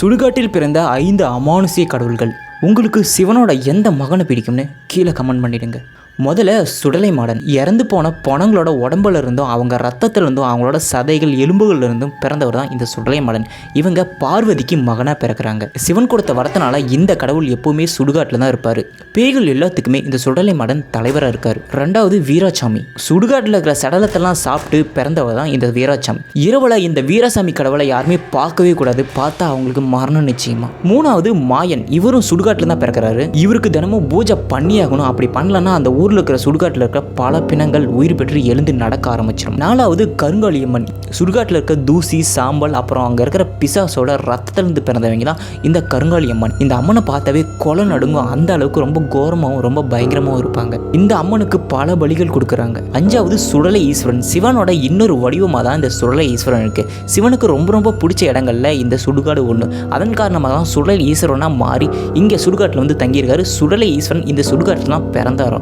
சுடுகாட்டில் பிறந்த ஐந்து அமானுஷ்ய கடவுள்கள். உங்களுக்கு சிவனோட எந்த மகனை பிடிக்கும்னு கீழே கமெண்ட் பண்ணிடுங்க. முதல்ல சுடலை மாடன். இறந்து போன பணங்களோட உடம்புல இருந்தும் அவங்க ரத்தத்திலிருந்தும் அவங்களோட சதைகள் எலும்புகள் இருந்தும் பிறந்தவர் தான் இந்த சுடலை மாடன். இவங்க பார்வதிக்கு மகனாக பிறக்கிறாங்க. சிவன் கொடுத்த வரத்தினால இந்த கடவுள் எப்பவுமே சுடுகாட்டில் தான் இருப்பார். பேய்கள் எல்லாத்துக்குமே இந்த சுடலை மாடன் தலைவராக இருக்கார். ரெண்டாவது வீராசாமி. சுடுகாட்டில் இருக்கிற சடலத்தெல்லாம் சாப்பிட்டு பிறந்தவர் தான் இந்த வீராசாமி. இரவில் இந்த வீராசாமி கடவுளை யாருமே பார்க்கவே கூடாது. பார்த்தா அவங்களுக்கு மரணம் நிச்சயமா. மூணாவது மாயன். இவரும் சுடுகாட்டில் தான் பிறக்கிறாரு. இவருக்கு தினமும் பூஜை பண்ணியாகணும். அப்படி பண்ணலன்னா அந்த ஊர் ஊரில் இருக்கிற சுடுகாட்டில் இருக்கிற பல பிணங்கள் உயிர் பெற்று எழுந்து நடக்க ஆரம்பிச்சிடும் நாலாவது கருங்காலியம்மன். சுடுகாட்டில் இருக்க தூசி சாம்பல் அப்புறம் அங்கே இருக்கிற பிசாசோட ரத்தத்திலிருந்து பிறந்தவங்க தான் இந்த கருங்காலியம்மன். இந்த அம்மனை பார்த்தாவே கொலை நடுங்கும். அந்த அளவுக்கு ரொம்ப கோரமாகவும் ரொம்ப பயங்கரமாகவும் இருப்பாங்க. இந்த அம்மனுக்கு பல பலிகள் கொடுக்குறாங்க. அஞ்சாவது சுடலை ஈஸ்வரன். சிவனோட இன்னொரு வடிவமாக தான் இந்த சுடலை ஈஸ்வரன் இருக்கு. சிவனுக்கு ரொம்ப ரொம்ப பிடிச்ச இடங்கள்ல இந்த சுடுகாடு ஒன்று அதன் காரணமாக தான் சுடலை ஈஸ்வரனாக மாறி இங்கே சுடுகாட்டில் வந்து தங்கியிருக்காரு. சுடலை ஈஸ்வரன் இந்த சுடுகாட்டில் தான் பிறந்தாரோ